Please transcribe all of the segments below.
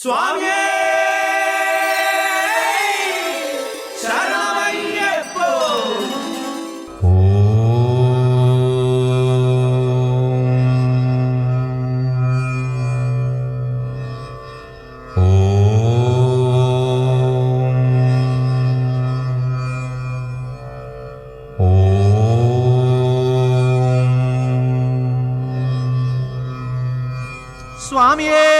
സ്വാമിയേ ശരണമയ്യപ്പോ സ്വാമിയേ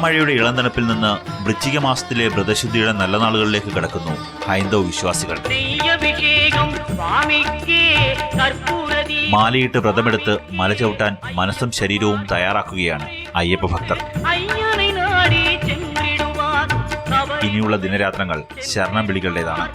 തുലാമഴയുടെ ഇളന്തണുപ്പിൽ നിന്ന് വൃശ്ചിക മാസത്തിലെ വ്രതശുദ്ധിയുടെ നല്ല നാളുകളിലേക്ക് കടക്കുന്നു ഹൈന്ദവ വിശ്വാസികൾ. മാലയിട്ട് വ്രതമെടുത്ത് മല ചവിട്ടാൻ മനസ്സും ശരീരവും തയ്യാറാക്കുകയാണ് അയ്യപ്പ ഭക്തർ. ഇനിയുള്ള ദിനരാത്രങ്ങൾ ശരണം വിളികളുടേതാണ്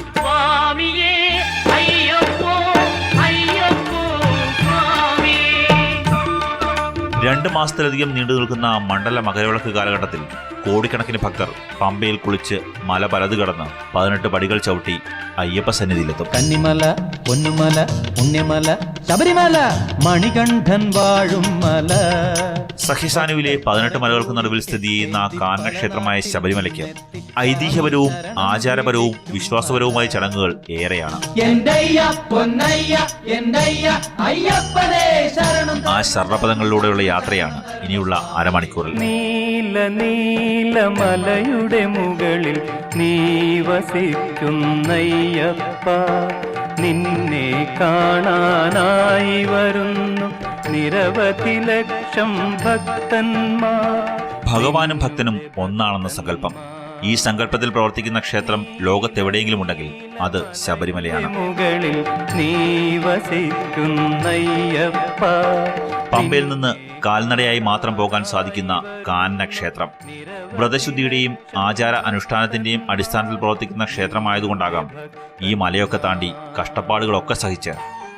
രണ്ട് മാസത്തിലധികം നീണ്ടു നിൽക്കുന്ന മണ്ഡല മകരവിളക്ക് കാലഘട്ടത്തിൽ കോടിക്കണക്കിന് ഭക്തർ പമ്പയിൽ കുളിച്ച് മല പലത് കടന്ന് പതിനെട്ട് പടികൾ ചവിട്ടി അയ്യപ്പ സന്നിധിയിലെത്തും. കന്നിമല പൊന്നുമല പുണ്യമല ശബരിമല മണികണ്ഠൻ വാഴും മല. സഹ്യസാനുവിലെ പതിനെട്ട് മലകൾക്ക് നടുവിൽ സ്ഥിതി ചെയ്യുന്ന കാനനക്ഷേത്രമായ ശബരിമലയ്ക്ക് ഐതിഹ്യപരവും ആചാരപരവും വിശ്വാസപരവുമായ ചടങ്ങുകൾ ഏറെയാണ്. ആ ശരണപദങ്ങളിലൂടെയുള്ള യാത്രയാണ് ഇനിയുള്ള അരമണിക്കൂറിൽ. നീല നീല മലയുടെ മുകളിൽ നീ വസിക്കുന്നയ്യപ്പ. നിന്നെ കാണാനായി വരുന്നു. നിരവധി ലക്ഷം ഭക്തന്മാർ. ഭഗവാനും ഭക്തനും ഒന്നാണെന്ന സങ്കല്പം. ഈ സങ്കല്പത്തിൽ പ്രവർത്തിക്കുന്ന ക്ഷേത്രം ലോകത്തെവിടെയെങ്കിലും ഉണ്ടെങ്കിൽ അത് ശബരിമലയാണ്. പമ്പയിൽ നിന്ന് കാൽനടയായി മാത്രം പോകാൻ സാധിക്കുന്ന കാനന ക്ഷേത്രം വ്രതശുദ്ധിയുടെയും ആചാര അനുഷ്ഠാനത്തിന്റെയും അടിസ്ഥാനത്തിൽ പ്രവർത്തിക്കുന്ന ക്ഷേത്രമായതുകൊണ്ടാകാം ഈ മലയൊക്കെ താണ്ടി കഷ്ടപ്പാടുകളൊക്കെ സഹിച്ച്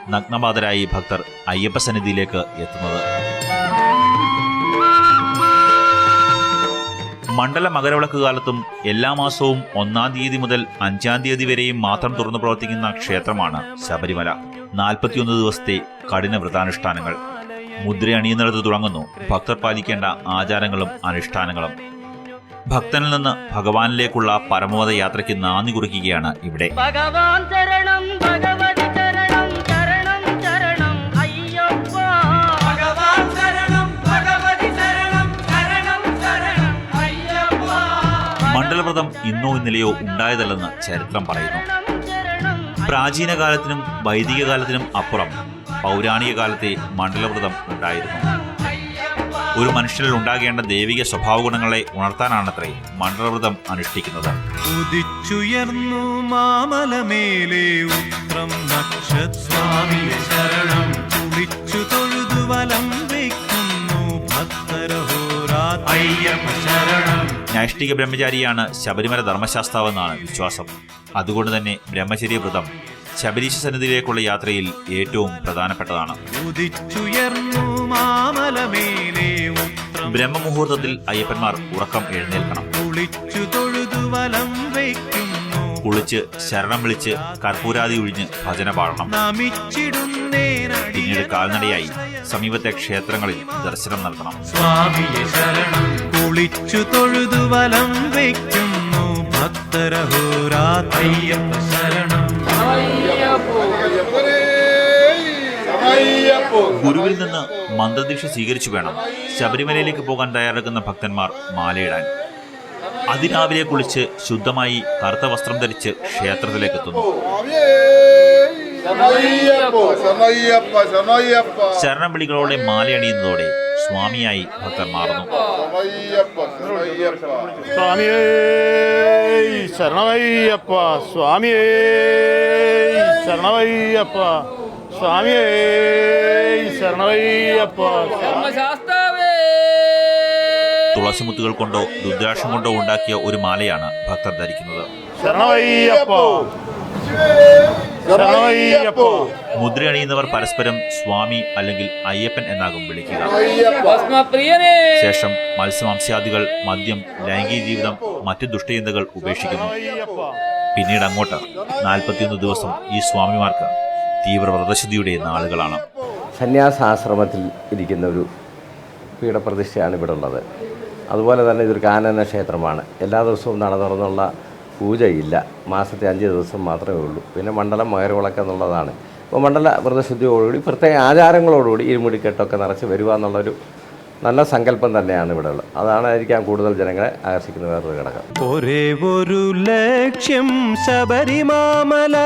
നഗ്നബാധരായി ഭക്തർ അയ്യപ്പ സന്നിധിയിലേക്ക് എത്തുന്നത്. മണ്ഡല മകരവിളക്ക് കാലത്തും എല്ലാ മാസവും ഒന്നാം തീയതി മുതൽ അഞ്ചാം തീയതി വരെയും മാത്രം തുറന്നു പ്രവർത്തിക്കുന്ന ക്ഷേത്രമാണ് ശബരിമല. നാൽപ്പത്തിയൊന്ന് ദിവസത്തെ കഠിന വ്രതാനുഷ്ഠാനങ്ങൾ. മുദ്ര അണിയുന്നിടത്ത് തുടങ്ങുന്നു. ഭക്തർ പാലിക്കേണ്ട ആചാരങ്ങളും അനുഷ്ഠാനങ്ങളും. ഭക്തനിൽ നിന്ന് ഭഗവാനിലേക്കുള്ള പരമോദ യാത്രയ്ക്ക് നാന്ദി കുറിക്കുകയാണ് ഇവിടെ. ഭഗവാൻ ചരണം മണ്ഡലവ്രതം ഇന്നോ ഇന്നലെയോ ഉണ്ടായതല്ലെന്ന് ചരിത്രം പറയുന്നു. പ്രാചീന കാലത്തിനും വൈദിക കാലത്തിനും അപ്പുറം പൗരാണിക കാലത്തെ മണ്ഡലവ്രതം ഉണ്ടായിരുന്നു. ഒരു മനുഷ്യനിൽ ഉണ്ടാകേണ്ട ദൈവിക സ്വഭാവ ഗുണങ്ങളെ ഉണർത്താനാണത്രേ മണ്ഡലവ്രതം അനുഷ്ഠിക്കുന്നത്. ഉദിച്ചുയർന്നു മാമലമേലെ ഉത്രം നക്ഷസ്വാമിയെ ശരണം. നൈഷ്ഠിക ബ്രഹ്മചാരിയാണ് ശബരിമല ധർമ്മശാസ്താവെന്നാണ് വിശ്വാസം. അതുകൊണ്ട് തന്നെ ബ്രഹ്മചര്യ വ്രതം ശബരീശ സന്നിധിയിലേക്കുള്ള യാത്രയിൽ ഏറ്റവും പ്രധാനപ്പെട്ടതാണ്. ബ്രഹ്മമുഹൂർത്തത്തിൽ അയ്യപ്പന്മാർ ഉറക്കം എഴുന്നേൽക്കണം. കുളിച്ചു ശരണം വിളിച്ച് കർപ്പൂരാതി ഒഴിഞ്ഞ് ഭജന പാടണം. പിന്നീട് കാൽനടയായി സമീപത്തെ ക്ഷേത്രങ്ങളിൽ ദർശനം നടത്തണം കുളിച്ചു തൊഴുതു വലം വയ്ക്കുന്നു. ഭക്തരഹോരാത്ര അയ്യപ്പ ശരണം. ഗുരുവിൽ നിന്ന് മന്ത്രദീക്ഷ സ്വീകരിച്ചു വേണം. ശബരിമലയിലേക്ക് പോകാൻ തയ്യാറെടുക്കുന്ന ഭക്തന്മാർ മാലയിടാൻ. അതിരാവിലെ കുളിച്ച് ശുദ്ധമായി കറുത്ത വസ്ത്രം ധരിച്ച് ക്ഷേത്രത്തിലേക്ക് എത്തുന്നു. ശരണം വിളികളോടെ മാലയണിയുന്നതോടെ സ്വാമിയായി ഭക്തർ മാറുന്നു. ശരണയ്യപ്പ ശരണയ്യപ്പ സ്വാമിയേ ശരണമയ്യപ്പ സ്വാമിയേ ശരണമയ്യപ്പ സ്വാമിയേ ശരണമയ്യപ്പ തുളസിമുത്തുകൾ കൊണ്ടോ രുദ്രാക്ഷം കൊണ്ടോ ഉണ്ടാക്കിയ ഒരു മാലയാണ് ഭക്തർ ധരിക്കുന്നത്. ശരണവയ്യപ്പോ. ശരണമയ്യപ്പ മുദ്ര അണിയുന്നവർ പരസ്പരം സ്വാമി അല്ലെങ്കിൽ അയ്യപ്പൻ എന്നാകും വിളിക്കുക. ശേഷം മത്സ്യമാംസ്യാദികൾ മദ്യം ലൈംഗിക ജീവിതം മറ്റു ദുഷ്ടചിന്തകൾ ഉപേക്ഷിക്കുന്നു. പിന്നീട് അങ്ങോട്ട് നാൽപ്പത്തിയൊന്ന് ദിവസം ഈ സ്വാമിമാർക്ക് തീവ്ര വ്രതശുദ്ധിയുടെ നാളുകളാണ്. സന്യാസാശ്രമത്തിൽ ഇരിക്കുന്ന ഒരു പീഠപ്രതിഷ്ഠയാണ് ഇവിടെ ഉള്ളത്. അതുപോലെ തന്നെ ഇതൊരു കാനന ക്ഷേത്രമാണ് എല്ലാ ദിവസവും നട തുറന്നുള്ള പൂജയില്ല. മാസത്തെ അഞ്ച് ദിവസം മാത്രമേ ഉള്ളൂ. പിന്നെ മണ്ഡലം മകരവിളക്ക് എന്നുള്ളതാണ്. അപ്പോൾ മണ്ഡല വ്രതശുദ്ധിയോടുകൂടി പ്രത്യേക ആചാരങ്ങളോടുകൂടി ഇരുമുടിക്കെട്ടൊക്കെ നിറച്ച് വരിക എന്നുള്ളൊരു നല്ല സങ്കല്പം തന്നെയാണ് ഇവിടെ ഉള്ളത്. അതാണായിരിക്കാം കൂടുതൽ ജനങ്ങളെ ആകർഷിക്കുന്ന വേറൊരു ഘടകം. ഒരേ ഒരു ലക്ഷ്യം ശബരിമാമല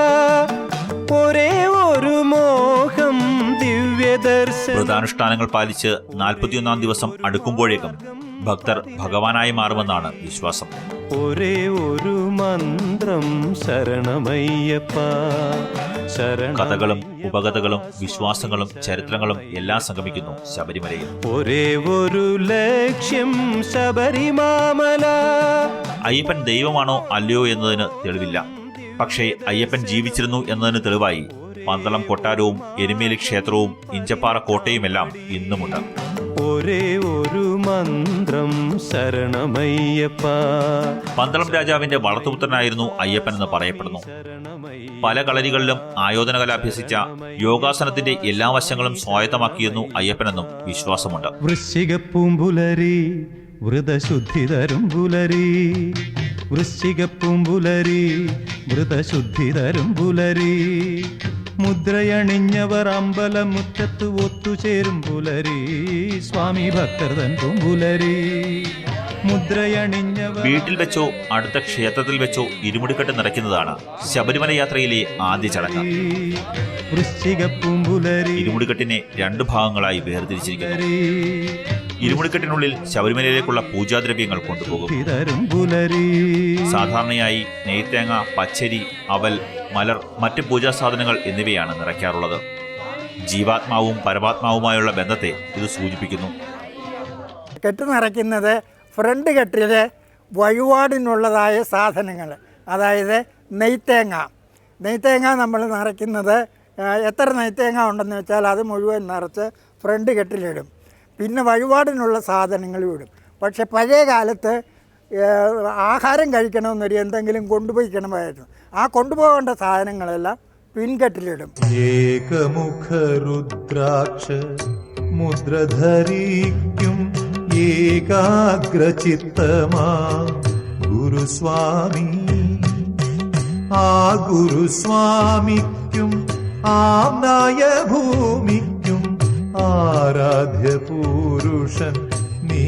ഒരേ ഒരു മോഹം ദിവ്യദർശനം. വ്രതാനുഷ്ഠാനങ്ങൾ പാലിച്ച് നാൽപ്പത്തിയൊന്നാം ദിവസം അടുക്കുമ്പോഴേക്കും ഭക്തർ ഭഗവാനായി മാറുമെന്നാണ് വിശ്വാസം. ഒരേ ഒരു മന്ത്രം ശരണമയ്യപ്പ ശരണ കഥകളും ഉപകഥകളും വിശ്വാസങ്ങളും ചരിത്രങ്ങളും എല്ലാം സംഗമിക്കുന്നു ശബരിമലയിൽ. ഒരേ ഒരു ലക്ഷ്യം ശബരിമാമല. അയ്യപ്പൻ ദൈവമാണോ അല്ലയോ എന്നതിന് തെളിവില്ല. പക്ഷേ അയ്യപ്പൻ ജീവിച്ചിരുന്നു എന്നതിന് തെളിവായി. പന്തളം കൊട്ടാരവും എരുമേലി ക്ഷേത്രവും ഇഞ്ചപ്പാറ കോട്ടയുമെല്ലാം ഇന്നുമുണ്ട്. ഒരേ ഒരു മന്ത്രം ശരണമയ്യപ്പ. പന്തളം രാജാവിന്റെ വളർത്തുപുത്രനായിരുന്നു അയ്യപ്പൻ എന്ന് പറയപ്പെടുന്നു. പല കളരികളിലും ആയോധന അഭ്യസിച്ച യോഗാസനത്തിന്റെ എല്ലാ വശങ്ങളും സ്വായത്തമാക്കിയെന്നു അയ്യപ്പനെന്നും വിശ്വാസമുണ്ട്. വൃശ്ചികപ്പൂമ്പുലരി വൃതശുദ്ധി തരും പുലരി. വൃശ്ചികപ്പൂമ്പുലരി വൃതശുദ്ധി തരും പുലരി. മുദ്രയണിഞ്ഞവർ അമ്പലമുറ്റത്ത് ഒത്തുചേരും പുലരി. സ്വാമി ഭക്തർ തൻ പുലരി മുദ്രയണിഞ്ഞവർ വീട്ടിൽ വെച്ചോ അടുത്ത ക്ഷേത്രത്തിൽ വെച്ചോ ഇരുമുടിക്കെട്ട് നിറയ്ക്കുന്നതാണ് ശബരിമല യാത്രയിലെ ആദ്യ ചടങ്ങ്. വൃശ്ചികപ്പൂമ്പുലരി ഇരുമുടിക്കെട്ടിനെ രണ്ട് ഭാഗങ്ങളായി വേർതിരിച്ചിരിക്കുന്നു. ഇരുമുടിക്കെട്ടിനുള്ളിൽ ശബരിമലയിലേക്കുള്ള പൂജാദ്രവ്യങ്ങൾ കൊണ്ടുപോകും. സാധാരണയായി നെയ്ത്തേങ്ങ പച്ചരി അവൽ മലർ മറ്റ് പൂജാസാധനങ്ങൾ എന്നിവയാണ് നിറയ്ക്കാറുള്ളത്. ജീവാത്മാവും പരമാത്മാവുമായുള്ള ബന്ധത്തെ ഇത് സൂചിപ്പിക്കുന്നു. കെട്ട് നിറയ്ക്കുന്നത് ഫ്രണ്ട് കെട്ടിലെ വഴിപാടിനുള്ളതായ സാധനങ്ങൾ അതായത് നെയ്ത്തേങ്ങ. നെയ്ത്തേങ്ങ നമ്മൾ നിറയ്ക്കുന്നത് എത്ര നെയ്ത്തേങ്ങ ഉണ്ടെന്ന് വെച്ചാൽ അത് മുഴുവൻ നിറച്ച് ഫ്രണ്ട് കെട്ടിലിടും. പിന്നെ വഴിപാടിനുള്ള സാധനങ്ങളും ഇടും. പക്ഷെ പഴയ കാലത്ത് ആഹാരം കഴിക്കണമെന്നൊരു എന്തെങ്കിലും കൊണ്ടുപോയിക്കണമായിരുന്നു ആ കൊണ്ടുപോകേണ്ട സാധനങ്ങളെല്ലാം പിൻകെട്ടിലിടും. ഏകമുഖ രുദ്രാക്ഷ മുദ്രധരിക്കും ഏകാഗ്രചിത്തമാ. ഗുരുസ്വാമി ആ ഗുരുസ്വാമിക്കും ആമ്നായ ഭൂമിക്കും ആരാധ്യ പുരുഷൻ നീ.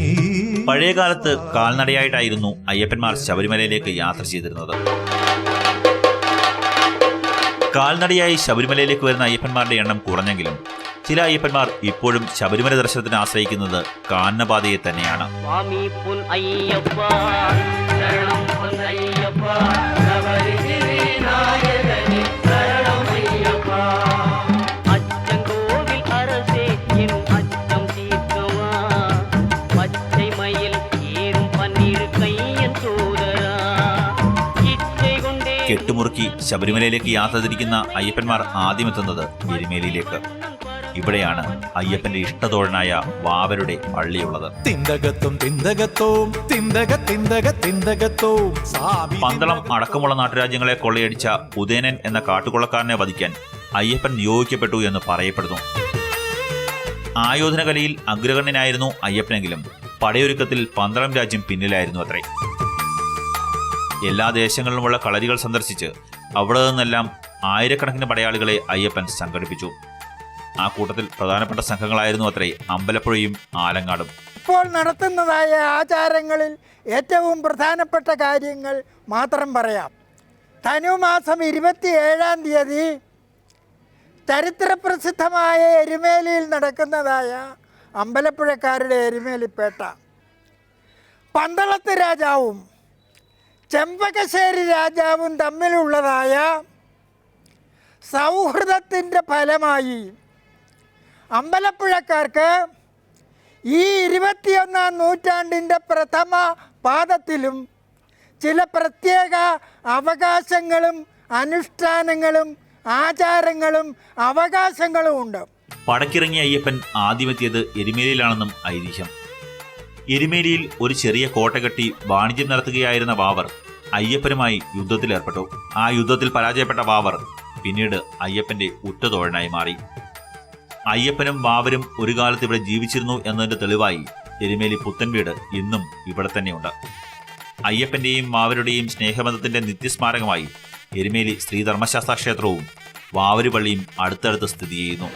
പഴയകാലത്ത് കാൽനടയായിട്ടായിരുന്നു അയ്യപ്പന്മാർ ശബരിമലയിലേക്ക് യാത്ര ചെയ്തിരുന്നത്. കാൽനടയായി ശബരിമലയിലേക്ക് വരുന്ന അയ്യപ്പന്മാരുടെ എണ്ണം കുറഞ്ഞെങ്കിലും ചില അയ്യപ്പന്മാർ ഇപ്പോഴും ശബരിമല ദർശനത്തിന് ആശ്രയിക്കുന്നത് കാനനപാതയെ തന്നെയാണ്. അയ്യപ്പ കെട്ടുമുറുക്കി ശബരിമലയിലേക്ക് യാത്ര തിരിക്കുന്ന അയ്യപ്പന്മാർ ആദ്യമെത്തുന്നത് എരുമേലിയിലേക്ക്. ഇവിടെയാണ് അയ്യപ്പന്റെ ഇഷ്ടതോഴനായ വാവരുടെ പള്ളിയുള്ളത്. പന്തളം അടക്കമുള്ള നാട്ടുരാജ്യങ്ങളെ കൊള്ളയടിച്ച ഉദയനൻ എന്ന കാട്ടുകൊള്ളക്കാരനെ വധിക്കാൻ അയ്യപ്പൻ നിയോഗിക്കപ്പെട്ടു എന്ന് പറയപ്പെടുന്നു. ആയോധനകലയിൽ അഗ്രഗണ്യനായിരുന്നു അയ്യപ്പനെങ്കിലും പടയൊരുക്കത്തിൽ പന്തളം രാജ്യം പിന്നിലായിരുന്നു അത്രേ. എല്ലാ ദേശങ്ങളിലുമുള്ള കളരികൾ സന്ദർശിച്ച് അവിടെ നിന്നെല്ലാം ആയിരക്കണക്കിന് പടയാളികളെ അയ്യപ്പൻ സംഘടിപ്പിച്ചു. ആ കൂട്ടത്തിൽ പ്രധാനപ്പെട്ട സംഘങ്ങളായിരുന്നു അത്രേ അമ്പലപ്പുഴയും ആലങ്ങാടും. ഇപ്പോൾ നടത്തുന്നതായ ആചാരങ്ങളിൽ ഏറ്റവും പ്രധാനപ്പെട്ട കാര്യങ്ങൾ മാത്രം പറയാം. ധനുമാസം ഇരുപത്തിയേഴാം തീയതി ചരിത്രപ്രസിദ്ധമായ എരുമേലിയിൽ നടക്കുന്നതായ അമ്പലപ്പുഴക്കാരുടെ എരുമേലിപ്പേട്ട. പന്തളത്ത് രാജാവും ചെമ്പകശ്ശേരി രാജാവും തമ്മിലുള്ളതായ സൗഹൃദത്തിന്റെ ഫലമായി അമ്പലപ്പുഴക്കാർക്ക് ഈ ഇരുപത്തിയൊന്നാം നൂറ്റാണ്ടിന്റെ പ്രഥമ പാദത്തിലും ചില പ്രത്യേക അവകാശങ്ങളും അനുഷ്ഠാനങ്ങളും ആചാരങ്ങളും അവകാശങ്ങളും ഉണ്ട്. പടക്കിറങ്ങിയ അയ്യപ്പൻ ആദ്യമെത്തിയത് എരുമേലിയിലാണെന്നും ഐതിഹ്യം. എരുമേലിയിൽ ഒരു ചെറിയ കോട്ട കെട്ടി വാണിജ്യം നടത്തുകയായിരുന്ന വാവർ അയ്യപ്പനുമായി യുദ്ധത്തിലേർപ്പെട്ടു ആ യുദ്ധത്തിൽ പരാജയപ്പെട്ട വാവർ പിന്നീട് അയ്യപ്പന്റെ ഉറ്റതോഴനായി മാറി. അയ്യപ്പനും വാവരും ഒരു കാലത്ത് ഇവിടെ ജീവിച്ചിരുന്നു എന്നതിന്റെ തെളിവായി എരുമേലി പുത്തൻ വീട് ഇന്നും ഇവിടെ തന്നെയുണ്ട്. അയ്യപ്പന്റെയും വാവരുടെയും സ്നേഹബന്ധത്തിന്റെ നിത്യസ്മാരകമായി എരുമേലി ശ്രീധർമ്മശാസ്ത്ര ക്ഷേത്രവും വാവര് പള്ളിയും അടുത്തടുത്ത് സ്ഥിതി ചെയ്യുന്നു.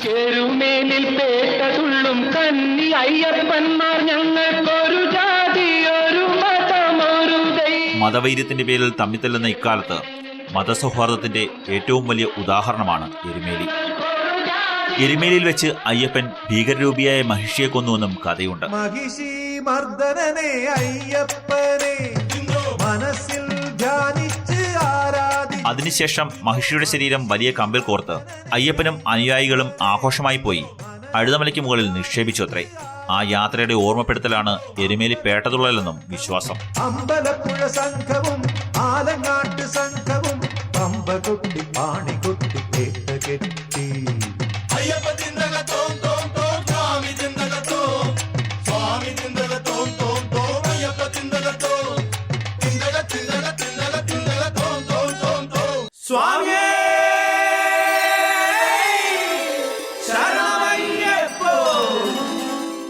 മതവൈര്യത്തിന്റെ പേരിൽ തമ്മിത്തല്ലുന്ന ഇക്കാലത്ത് മതസൗഹാർദ്ദത്തിന്റെ ഏറ്റവും വലിയ ഉദാഹരണമാണ് എരുമേലി. എരുമേലിയിൽ വെച്ച് അയ്യപ്പൻ ഭീകരരൂപിയായ മഹിഷിയെ കൊന്നുവെന്നും കഥയുണ്ട്. മഹിഷി മർദ്ദനനെ അയ്യപ്പനെ. മനസ്സിൽ ധ്യാനിച്ച് അതിനുശേഷം മഹിഷിയുടെ ശരീരം വലിയ കമ്പിൽ കോർത്ത് അയ്യപ്പനും അനുയായികളും ആഘോഷമായി പോയി. അഴുതമലയ്ക്ക് മുകളിൽ നിക്ഷേപിച്ചു അത്രേ. ആ യാത്രയുടെ ഓർമ്മപ്പെടുത്തലാണ് എരുമേലി പേട്ടതുള്ളലെന്നും വിശ്വാസം. അമ്പലപ്പുഴ സംഘവും ആലങ്ങാട്ട് സംഘവും പമ്പ കൊട്ടി പാണി കൊട്ടി പേട്ട കെട്ടി. അയ്യപ്പ